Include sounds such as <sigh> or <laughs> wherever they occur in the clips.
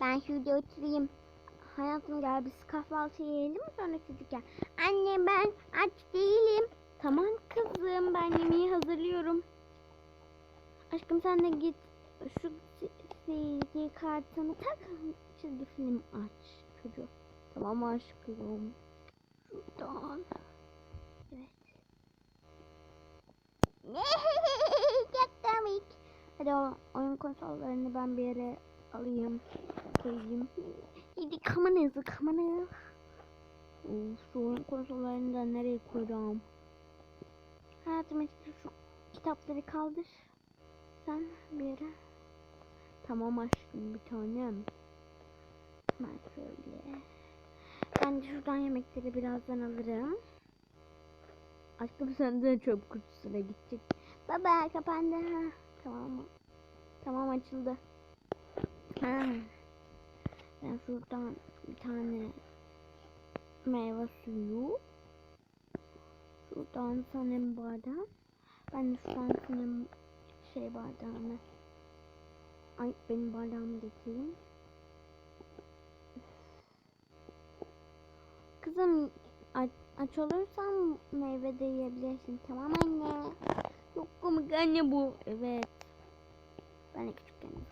Ben şurada oturayım. Hayatım gel biz kahvaltı yiyelim sonra çocukken. Anne ben aç değilim. Tamam kızım ben yemeği hazırlıyorum. Aşkım sen de git şu CD kartını tak çizgi film aç çocuğu. Tamam aşkım. Şuradan. Evet. <laughs> Çok komik. Hadi oyun konsollarını ben bir yere alayım. Koyayım. Hadi kamanızı kamanız. Of, şu oyun konsollarını da nereye koyacağım? Hayatım işte şu kitapları kaldır. Sen bir yere. Tamam aşkım bir tanem. Ben şöyle. Ben de şuradan yemekleri birazdan alırım. Aşkım sen de çöp kutusuna gidecek. Baba kapandı. Ha. Tamam? Tamam açıldı. Ha. Ben şuradan bir tane meyve suyu. Şuradan sanırım bardağı. Ben de şuradan sanırım şey bardağını. Ay benim bardağımı getireyim. Kızım aç, aç olursan meyve de yiyebilirsin. Tamam anne. Çok komik anne bu. Evet. Ben de küçükken.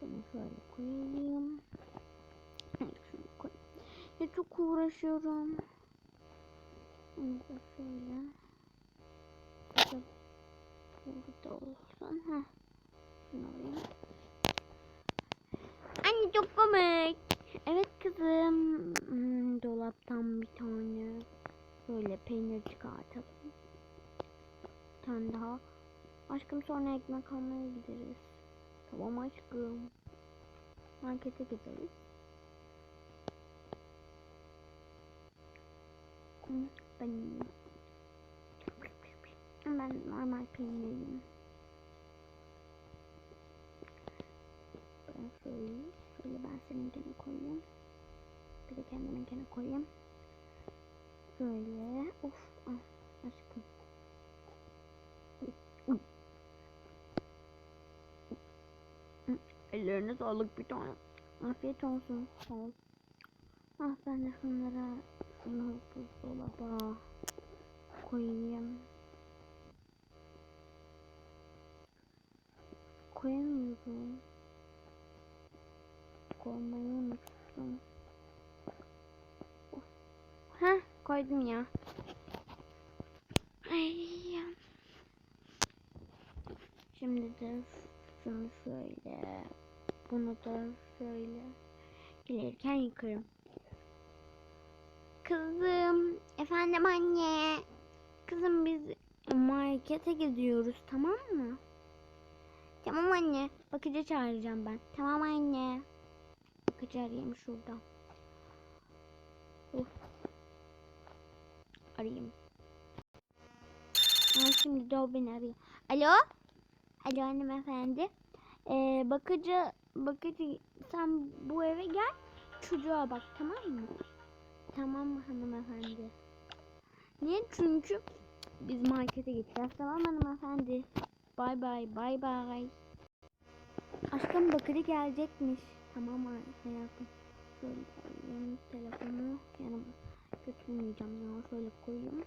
Bunu şöyle koyayım. Ya çok uğraşıyorum. Bunu da şöyle. Burada, olsun. Heh. Anne çok komik. Evet kızım. Hmm, dolaptan bir tane böyle peynir çıkartalım. Tane daha. Aşkım sonra ekmek almaya gideriz. Tamam aşkım. Markete gideriz. Ben. Ben normal peynir yiyeyim. Ben şöyle, şöyle ben seninkini koyayım. Bir de kendiminkini koyayım. Şöyle, of, ah, aşkım. Ellerine sağlık bir tane. Afiyet olsun. Ol. Ah ben de şunlara şunu buzdolaba koyayım. Koyamıyorum. Koymayı unuttum. Heh koydum ya. Ay. Şimdi de şunu şöyle. Bunu da şöyle. Gelirken yıkarım. Kızım. Efendim anne. Kızım biz markete gidiyoruz tamam mı? Tamam anne. Bakıcı çağıracağım ben. Tamam anne. Bakıcı arayayım şurada. Of. Arayayım. Aa, şimdi de o. Alo? Alo hanımefendi. Ee, bakıcı, bakıcı sen bu eve gel. Çocuğa bak tamam mı? Tamam hanımefendi? Niye? Çünkü biz markete gideceğiz. Tamam hanımefendi. Bay bay bay bay. Aşkım bakıcı gelecekmiş. Tamam hayatım. Şöyle telefonu yanıma götürmeyeceğim ya. Şöyle koyayım.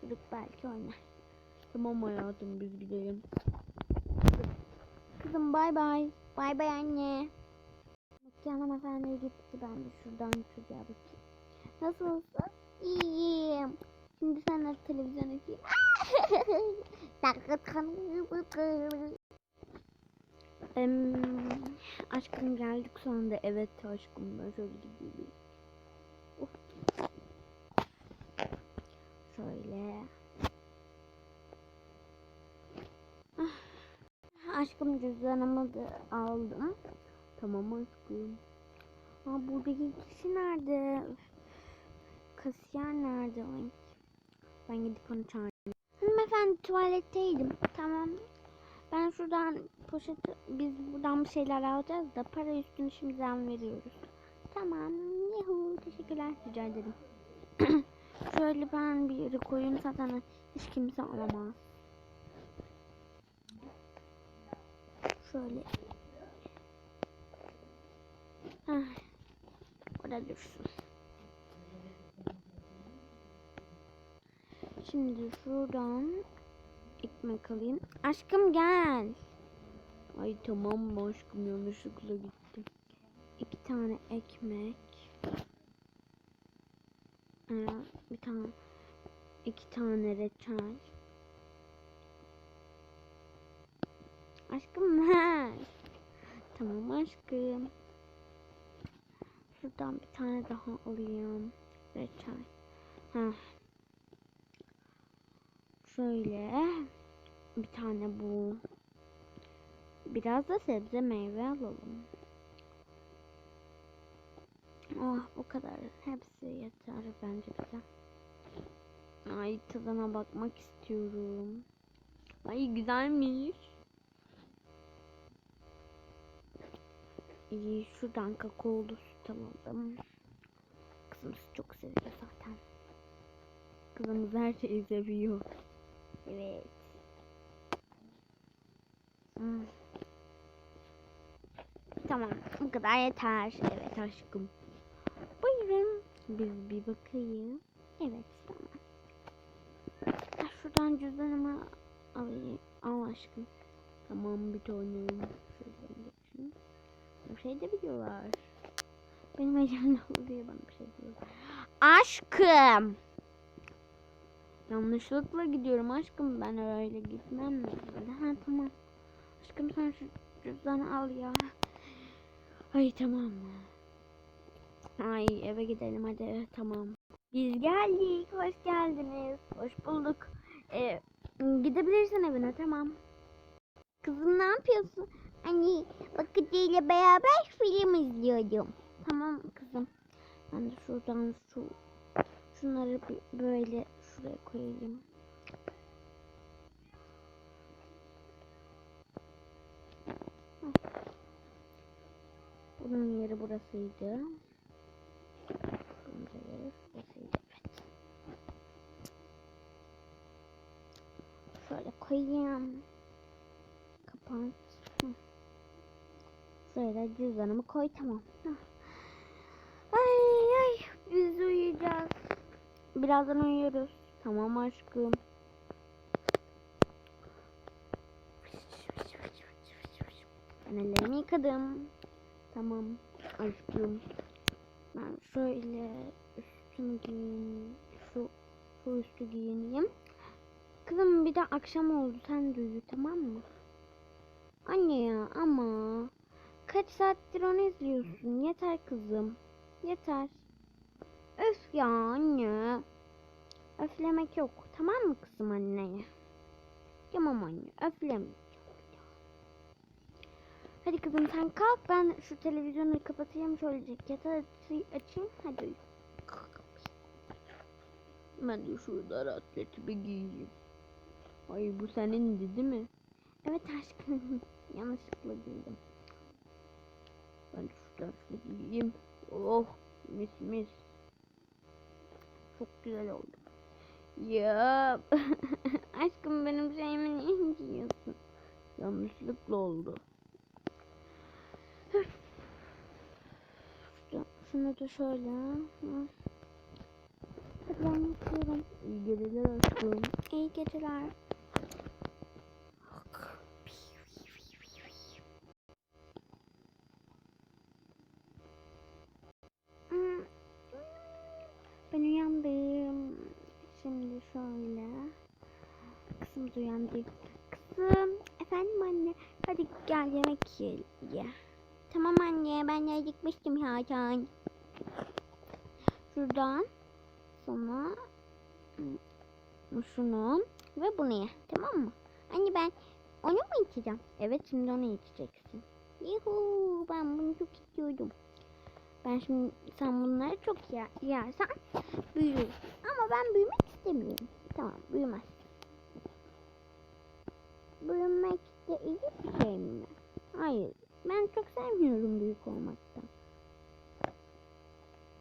Çocuk belki oynar. Tamam hayatım biz gidelim. Kızım bay bay. Bay bay anne. Bakki hanımefendi gitti. Ben de şuradan çocuğa bakayım. Nasılsın? İyiyim. Şimdi de televizyon açayım. <laughs> Em, aşkım geldik sonunda. Evet aşkım ben şöyle gideyim. Şöyle. Ah, Aşkım cüzdanımı da aldım. Tamam aşkım. Aa, buradaki kişi nerede? Kasiyer nerede? Ay. Ben gidip onu çağırayım. Hanımefendi tuvaletteydim. Tamam. Ben şuradan poşeti, biz buradan bir şeyler alacağız da para üstünü şimdiden veriyoruz. Tamam. Yuhu. Teşekkürler. Rica ederim. <clears throat> Şöyle ben bir yere koyayım zaten hiç kimse alamaz. Şöyle. Heh. Orada dursun. Şimdi şuradan ekmek alayım. Aşkım gel. Ay tamam mı aşkım yanlışlıkla gittim. İki tane ekmek. Ee, bir tane iki tane reçel. Aşkım ver. <laughs> Tamam aşkım. Şuradan bir tane daha alayım. Reçel. Heh. Şöyle. Bir tane bu. Biraz da sebze meyve alalım. Oh bu kadar. Hepsi yeter bence bize. Ay tadına bakmak istiyorum. Ay güzelmiş. İyi şuradan kakaolu süt alalım. Kızımız çok seviyor zaten. Kızımız her şeyi seviyor. Evet. Hmm. Tamam bu kadar yeter. Evet aşkım. Buyurun. Biz bir bakayım. Evet tamam. Şuradan cüzdanımı alayım. Al aşkım. Tamam bir geçeyim. Şey de biliyorlar. Benim elimde oluyor bana bir şey diyorlar. Aşkım. Yanlışlıkla gidiyorum aşkım. Ben öyle gitmem. Ha tamam. Aşkım sen şu cüzdanı al ya. Ay tamam. Ay eve gidelim hadi tamam. Biz geldik. Hoş geldiniz. Hoş bulduk. Ee, gidebilirsin evine tamam. Kızım ne yapıyorsun? Anne bakıcıyla beraber film izliyordum. Tamam kızım. Ben de şuradan şu şunları böyle şuraya koyayım. Bunun yeri burasıydı. Şöyle koyayım. Kapat. Hı. Da cüzdanımı koy tamam. Ay ay biz uyuyacağız. Birazdan uyuyoruz. Tamam aşkım. Ben ellerimi yıkadım. Tamam aşkım. Ben şöyle üstümü giyeyim. Şu, şu üstü giyineyim. Kızım bir de akşam oldu. Sen de uyu tamam mı? Anne ya ama kaç saattir onu izliyorsun. Yeter kızım. Yeter. Öf ya anne. Öflemek yok. Tamam mı kızım anneye? Tamam anne. Öfleme. Hadi kızım sen kalk ben şu televizyonu kapatayım şöyle ceketi açayım hadi uyu. Ben de şurada rahatletimi giyeyim. Ay bu senindi değil mi? Evet aşkım <laughs> yanlışlıkla giydim. Şunu giyeyim. Oh mis mis. Çok güzel oldu. Ya <laughs> aşkım benim şeyimi niye giyiyorsun? Yanlışlıkla oldu. Şunu- da şöyle. Ben yatıyorum. İyi geceler aşkım. İyi geceler. Ben uyandım. Şimdi şöyle. Kızımız uyandı. Kızım. Efendim anne. Hadi gel yemek yiyelim. Ye. Tamam anne ben de acıkmıştım zaten. Şuradan hmm, şunu ve bunu ye. Tamam mı? Anne ben onu mu içeceğim? Evet şimdi onu içeceksin. Yuhu ben bunu çok istiyordum. Ben şimdi sen bunları çok yer, yersen büyürüm. Ama ben büyümek istemiyorum. Tamam büyümez. Büyümek de iyi bir şey mi? Hayır. Ben çok sevmiyorum büyük olmaktan.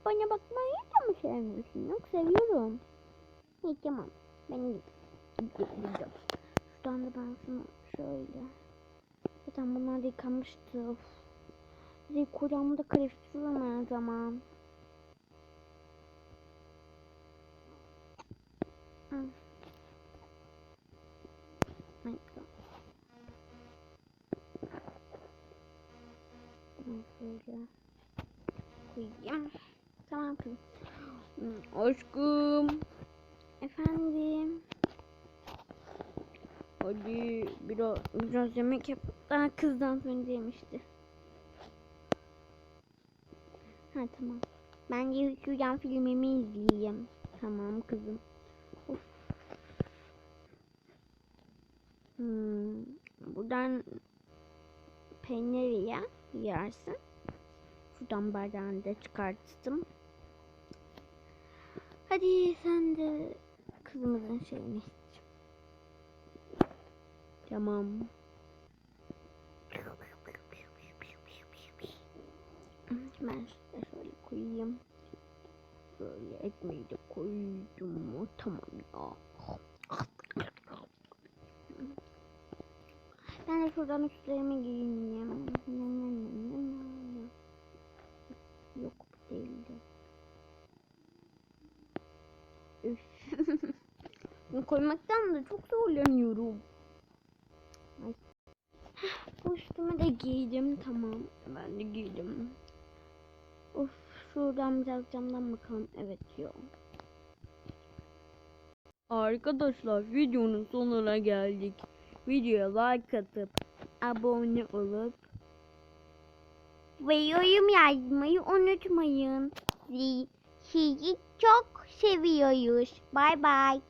Bana bakmayı da mı sevmiyorsun? Yok seviyorum. İyi tamam. Ben. Gideceğim. Şuradan da ben şunu şöyle. zaten bunlar da yıkamıştı. Of. Zey kocamı da karıştırıyorum her zaman. Bunu Şöyle koyayım. Tamam kızım. Aşkım. Efendim. Hadi biraz, biraz yemek yap. Daha kızdan önce yemişti. Ha tamam. Ben de şuradan filmimi izleyeyim. Tamam kızım. Hmm, buradan peynir ye, yersin. Şuradan bardağını da çıkarttım. Hadi sen de kızımızın şeyini iç. Tamam. Ben şöyle koyayım. Böyle ekmeği de koydum? Tamam ya. Şuradan üstlerimi giyineyim. Yok değildi. Üf. <laughs> Koymaktan da çok zorlanıyorum. Ay. Bu üstümü de giydim tamam. Ben de giydim. Of şuradan biraz camdan bakalım. Evet yok. Arkadaşlar videonun sonuna geldik. Videoya like atıp abone olup Ve yorum yazmayı unutmayın. Sizi çok seviyoruz. Bay bay.